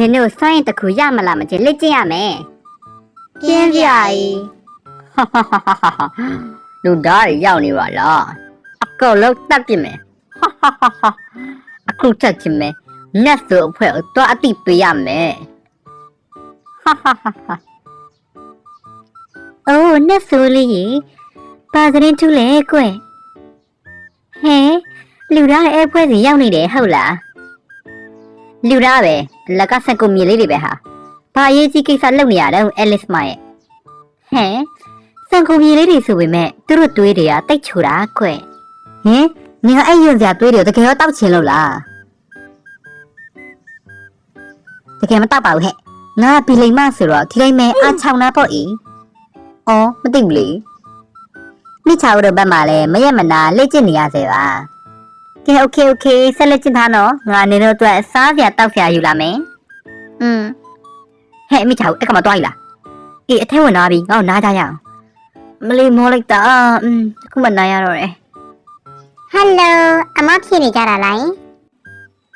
နင်တို့စွန့်ရင်တစ်ခုရမလားမချင်းလက်ကျင့်ရမယ်ပြင်းပြကြီးဟာဟာဟာဟာဟာလူသားတွေရောက်နေပါလားအကောလုံးတက်ပြစ်မယ်ဟာဟာဟာဟာအခုချက်ချင်းမယ်နတ်ဆိုအဖွဲကိုတော့အတိပေးရမယ်ဟာဟာဟာဟာအိုးနဲ့ဆိုလေးကြီးပါစရင်ထူးလေကွဟဲလူသားရဲ့အဖွဲစီရောက်နေတယ်ဟုတ်လား လူသားပဲလက်ကစက်ကိုမြေလေးတွေပဲဟာဘာအရေးကြီးကိစ္စလုပ်နေရတော့အဲလစ်မရဲ့ဟဲစံခုံမြေလေးတွေဆိုပေမဲ့သူတို့တွေးတွေကတိတ်ချူတာကွဟင်နင်ကအဲ့ရင်စရာတွေးတယ်တကယ်တော့တောက်ချင်လို့လားတကယ်မတောက်ပါဘူးဟဲ့ငါကဘီလိမ်မဆိုတော့ဒီလိမ်မဲအချောင်းနာပေါ့ဤအော်မသိဘူးလေမိချာတို့ဘက်မှာလည်းမရက်မနာလက်ကျင့်နေရစေပါ ကဲโอเคโอเคဆက်လက်ကျင့်ထားနော်ငါနေတို့အတွက်စားစရာတောက်စရာယူလာမယ်อืมဟဲ့မိချာတို့အဲ့ကမှတွားယူလားအေးအထဲဝင်သွားပြီငါ့ကိုနားကြရအောင်မလေးမောလိုက်တာอืมအခုမှနားရတော့တယ် ဟယ်လိုအမဖြစ်နေကြတာလား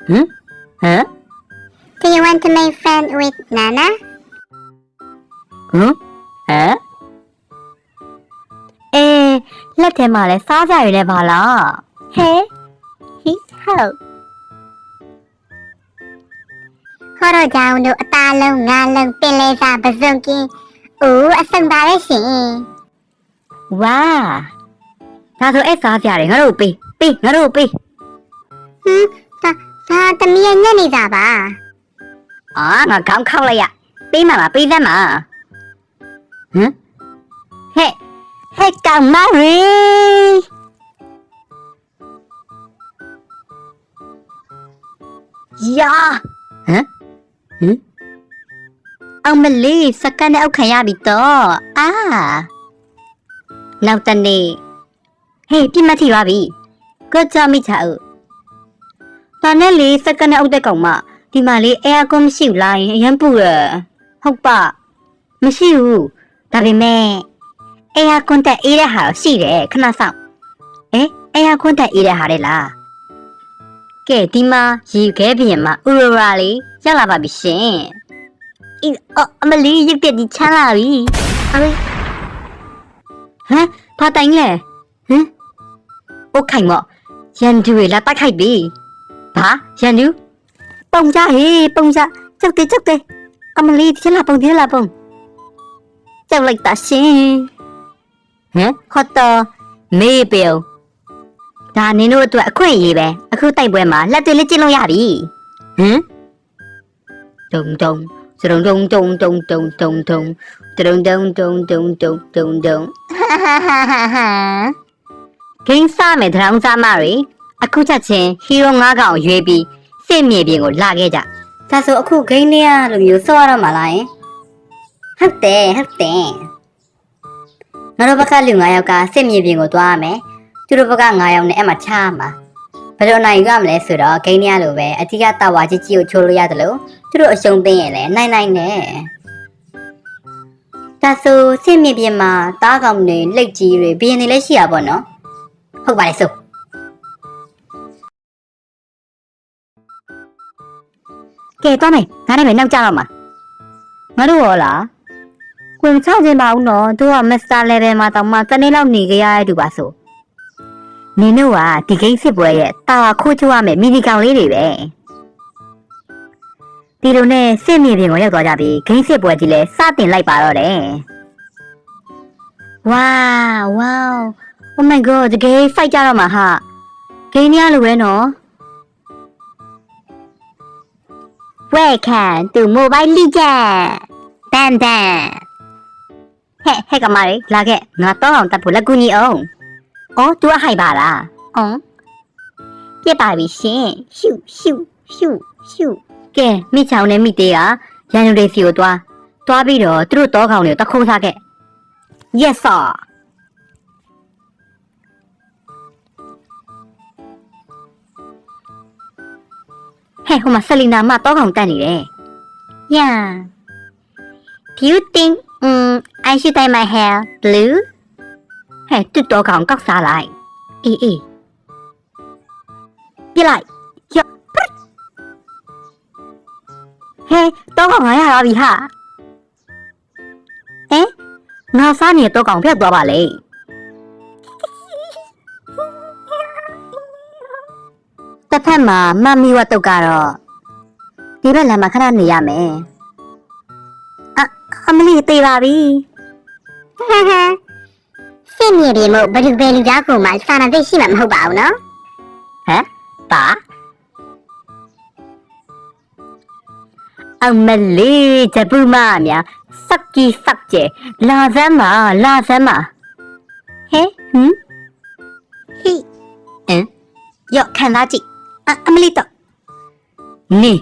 ဟမ် Do you want to make friend with Nana ဟမ်ဟမ်အေးလက်ထဲမှာလဲစားကြရည်လဲပါလား Hey His help ခေါ်တော့ကြောင်တို့အသားလုံးငါးလုံးပင်လေးစားပစုံကင်းအိုးအဆုံပါရဲ့ရှင်ဝါဒါဆိုအဲ့စားကြရတယ်ငါတို့ပေးပေးငါတို့ပေးဒါသမီးရဲ့ညက်နေကြပါအာငါခေါင်းခောက်လိုက်ရပေးမှာလားပေးသမ်းမှာဟမ်ဟဲ့ဟဲ့ကောင်မရီ ယာဟမ်ဟမ်အောင်မလေးစကန်နဲ့အောက်ခံရပြီတော့အာနောက်တနေ့ဟေးပြစ်မှတ်ထိသွားပြီကိုကြောင့်မိချာဦးဒါနဲ့လေစကန်နဲ့အောက်တဲ့ကောင်မဒီမှာလေအဲအကွန်မရှိဘူးလားအရင်ပူရဟုတ်ပါမရှိဘူးဒါပေမဲ့အဲအကွန်တက်အေးတဲ့ဟာတော့ရှိတယ်ခဏဆောင်အဲအဲအကွန်တက်အေးတဲ့ဟာလေလား ကဲဒီမှာရေခဲပြင်မှာဥရရာလေးရောက်လာပါပြီရှင်အင်းအော်အမလီရစ်ပြက်ဒီချမ်းလာပြီအမေဟမ်ဘာတိုင်လဲဟမ်အိုခိုင်မော့ရန်သူတွေလာတိုက်ခိုက်ပြီဘာရန်သူပုံကြဟေးပုံကြကြောက်တယ်ကြောက်တယ်အမလီဒီလာပုံဒီလာပုံကြောက်လိုက်တာရှင်ဟမ်ဟတ်တော့မေးပြော ဒါနင်တို့အတွက်အခွင့်အရေးပဲအခုတိုက်ပွဲမှာလက်တွေလက်ကျင့်လို့ရပြီဟမ်တုံတုံစရုံတုံတုံတုံတုံတုံတုံတရုံတုံတုံတုံတုံတုံတုံဟာဟာဟာဟာဟာဂိမ်းစားမယ်တရောင်းစားမတွေအခုချက်ချင်းဟီးရို၅កောင်ရွေးပြီးစစ်မြေပြင်ကိုလာခဲ့ကြဒါဆိုအခုဂိမ်းလေးကလိုမျိုးစောရတော့မှာလားယင်ဟုတ်တယ်ဟုတ်တယ်ငါတို့ဘက်ကလူ9ယောက်ကစစ်မြေပြင်ကိုသွားရမယ် သူတို့ဘက်က9ယောက်နဲ့အဲ့မှာချားမှာဘယ်လိုနိုင်ရမလဲဆိုတော့ဂိမ်းလေးကလိုပဲအတိကတာဝါကြီးကြီးကိုချိုးလို့ရတယ်လို့သူတို့အရှုံးသိရင်လည်းနိုင်နိုင်နဲ့ဒါဆိုစစ်မြေပြင်မှာတားကောင်တွေလက်ကြီးတွေဘီရင်တွေလည်းရှိရပါတော့နော်ဟုတ်ပါလေဆိုကဲတော့မယ်ငါနဲ့ပဲနောက်ကြတော့မှာငါတို့ရောလားဝင်မချခြင်းပါဘူးနော်တို့ကမစ္စတာ level မှာတောင်မှတနေ့လောက်နေကြရတဲ့သူပါဆို နင်တို့ကဒီဂိမ်းစစ်ပွဲရဲ့တာဝါခိုးချိုးရမယ်မီဒီကောင်လေးတွေပဲဒီလိုနဲ့စစ်မြေပြင်ကိုရောက်သွားကြပြီဂိမ်းစစ်ပွဲကြီးလဲစတင်လိုက်ပါတော့တယ် Wow wow Oh my god တကယ် fight ကြတော့မှာဟာဂိမ်းရလိုပဲနော် Welcome to Mobile Legend တန်တန်ဟဲ့ဟဲ့ကမလေးလာခဲ့ငါတော့အောင်တက်ဖို့လက်ကူညီအောင် အော် तू အဟိုက်ပါလားအော်ပြစ်ပါပြီရှင်ရှုရှုရှုရှုကဲမိချောင်နဲ့မိသေးကရန်ယူတွေစီကိုသွားသွားပြီးတော့သူတို့တောကောင်တွေကိုတခုံးစားခဲ့ Yes sir ဟဲ့ဟိုမှာဆလီနာမတော့ကောင်တက်နေတယ် Yeah Do you think um I should dye my hair blue ဟဲ့တူတော့ကောင်ကောက်စားလိုက်အေးအေးပြစ်လိုက်ရဟဲတော့ကောင်900ပါပြီဟာဟဲငါစားနေတဲ့တော့ကောင်ပြတ်သွားပါလေတစ်ဖက်မှာမမီဝတ်တုတ်ကတော့ဒီဘက်လမ်းမှာခဏနေရမယ်အအမလီသေးပါပြီဟာဟာ စစ်မြေတွေမို့ဘယ်သူပဲလူသားကိုမှစာနာသိရှိမှာမဟုတ်ပါဘူးနော်ပါအမလီတပူမများစက်ကီစက်ကျဲလာစမ်းပါလာစမ်းပါဟဲဟမ်ဟိအမ်ရော့ခံသားကြည့်အအမလီတော့နေ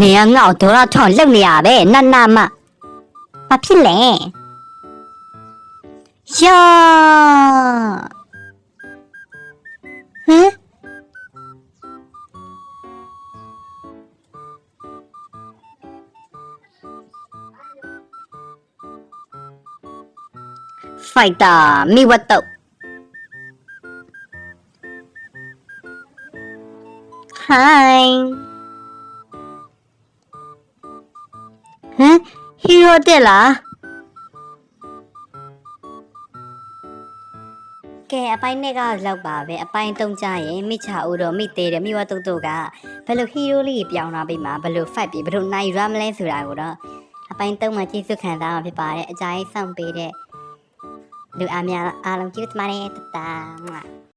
နေကငေါ့ဒေါ်ရထောင်းလုံနေရပဲနတ်နာမဘာဖြစ်လဲ ယောဟမ်ဖိုက်တာမိဝတ်တော့ဟိုင်းဟမ်ဟီရိုတက်လား ကဲအပိုင်းနဲ့ကလောက်ပါပဲအပိုင်းတုံးကြရင်မိချာဦးတော့မိသေးတယ်မိဝတ်တုတ်တို့ကဘယ်လိုဟီရိုလေးပြောင်းလာပြီမှာဘယ်လိုဖိုက်ပြီဘယ်လိုနိုင်ရမလဲဆိုတာကိုတော့အပိုင်းတုံးမှာကြည့်စုခံစားမှာဖြစ်ပါတယ်အကြိုင်းဆောင်ပေးတဲ့လူအများအားလုံးကျေးဇူးတင်ပါတယ်တတား